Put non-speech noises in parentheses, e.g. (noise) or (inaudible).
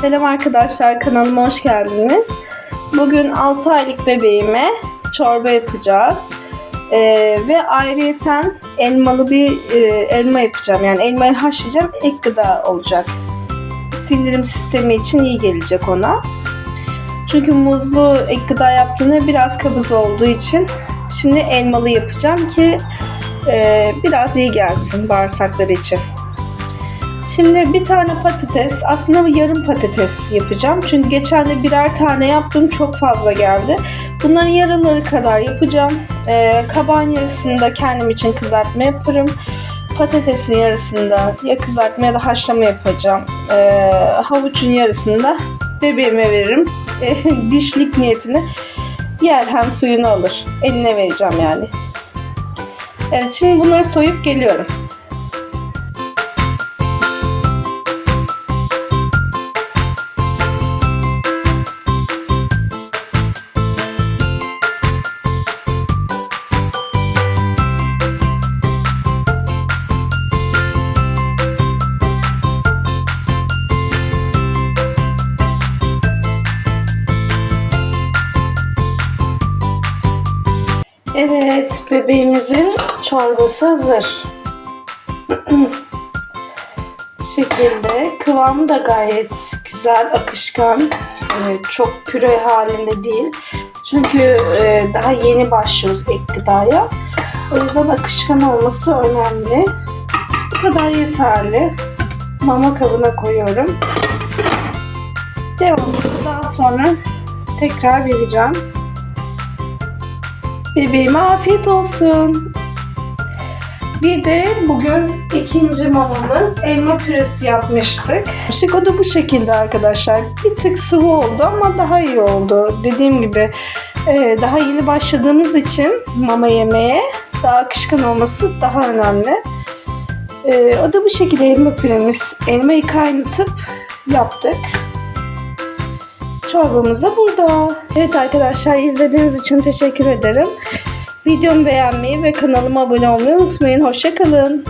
Selam arkadaşlar kanalıma hoş geldiniz. Bugün 6 aylık bebeğime çorba yapacağız. Ee, ve ayrıyeten elmalı bir e, elma yapacağım. Yani elmayı haşlayacağım ek gıda olacak. Sindirim sistemi için iyi gelecek ona. Çünkü muzlu ek gıda yaptığında biraz kabız olduğu için şimdi elmalı yapacağım ki e, biraz iyi gelsin bağırsakları için. Şimdi bir tane patates, aslında yarım patates yapacağım. Çünkü geçen de birer tane yaptım, çok fazla geldi. Bunların yarıları kadar yapacağım. Ee, kabağın yarısını da kendim için kızartma yaparım. Patatesin yarısını da ya kızartma ya da haşlama yapacağım. Ee, havuçun yarısını da bebeğime veririm. (laughs) Ee, dişlik niyetini yer hem suyunu alır. Eline vereceğim yani. Evet şimdi bunları soyup geliyorum. Evet, bebeğimizin çorbası hazır. Şekilde kıvamı da gayet güzel, akışkan. Ee, çok püre halinde değil. Çünkü e, daha yeni başlıyoruz ek gıdaya. O yüzden akışkan olması önemli. Bu kadar yeterli. Mama kabına koyuyorum. Devam. Daha sonra tekrar vereceğim. Bebeğime afiyet olsun. Bir de bugün ikinci mamamız elma püresi yapmıştık. İşte o da bu şekilde arkadaşlar. Bir tık sıvı oldu ama daha iyi oldu. Dediğim gibi e, daha yeni başladığımız için mama yemeye daha akışkan olması daha önemli. E, o da bu şekilde elma püremiz. Elmayı kaynatıp yaptık. Çorbamız da burada. Evet arkadaşlar izlediğiniz için teşekkür ederim. Videomu beğenmeyi ve kanalıma abone olmayı unutmayın. Hoşçakalın.